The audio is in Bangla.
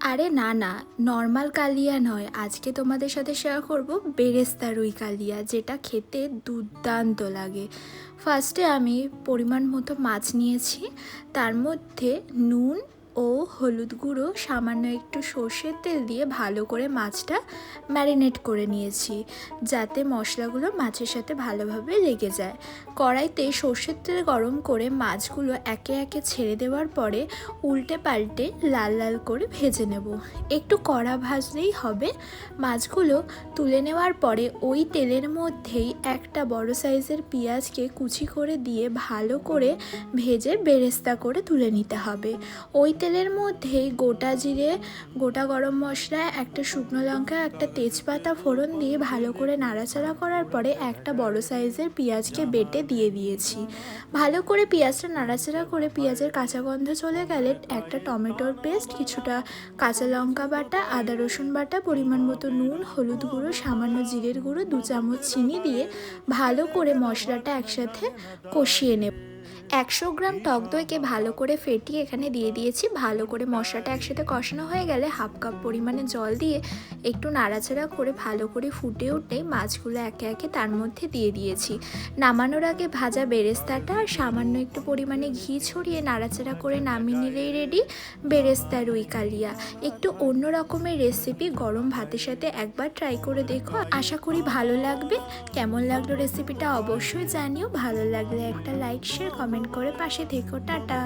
আরে না না নর্মাল কালিয়া নয়। আজকে তোমাদের সাথে শেয়ার করব বেরেস্তা রুই কালিয়া, যেটা খেতে দুর্দান্ত লাগে। ফার্স্টে আমি পরিমাণ মতো মাছ নিয়েছি, তার মধ্যে নুন ও হলুদ গুঁড়ো, সামান্য একটু সর্ষের তেল দিয়ে ভালো করে মাছটা ম্যারিনেট করে নিয়েছি, যাতে মশলাগুলো মাছের সাথে ভালোভাবে লেগে যায়। কড়াইতে সর্ষের তেল গরম করে মাছগুলো একে একে ছেড়ে দেওয়ার পরে উল্টে পাল্টে লাল লাল করে ভেজে নেব। একটু কড়া ভাজলেই হবে। মাছগুলো তুলে নেওয়ার পরে ওই তেলের মধ্যেই একটা বড় সাইজের পেঁয়াজকে কুচি করে দিয়ে ভালো করে ভেজে বেরেস্তা করে তুলে নিতে হবে। ওই তেলের মধ্যেই গোটা জিরে, গোটা গরম মশলা, একটা শুকনো লঙ্কা, একটা তেজপাতা ফোড়ন দিয়ে ভালো করে নাড়াচাড়া করার পরে একটা বড় সাইজের পেঁয়াজকে বেটে দিয়ে দিয়েছি। ভালো করে পেঁয়াজটা নাড়াচাড়া করে পেঁয়াজের কাঁচা গন্ধ চলে গেলে একটা টমেটোর পেস্ট, কিছুটা কাঁচা লঙ্কা বাটা, আদা রসুন বাটা, পরিমাণ মতো নুন, হলুদ গুঁড়ো, সামান্য জিরের গুঁড়ো, দু চামচ চিনি দিয়ে ভালো করে মশলাটা একসাথে কষিয়ে নেব। একশো গ্রাম টক দইকে ভালো করে ফেটিয়ে এখানে দিয়ে দিয়েছি। ভালো করে মশলাটা একসাথে কষানো হয়ে গেলে হাফ কাপ পরিমাণে জল দিয়ে একটু নাড়াচাড়া করে ভালো করে ফুটে উঠে মাছগুলো একে একে তার মধ্যে দিয়ে দিয়েছি। নামানোর আগে ভাজা বেরেস্তাটা আর সামান্য একটু পরিমাণে ঘি ছড়িয়ে নাড়াচাড়া করে নামিয়ে নিলেই রেডি বেরেস্তা রুই কালিয়া। একটু অন্য রকমের রেসিপি গরম ভাতের সাথে একবার ট্রাই করে দেখো। আশা করি ভালো লাগবে। কেমন লাগল রেসিপিটা অবশ্যই জানিও। ভালো লাগলে একটা লাইক শেয়ার কমেন্ট করে পাশে থেকো টাটা।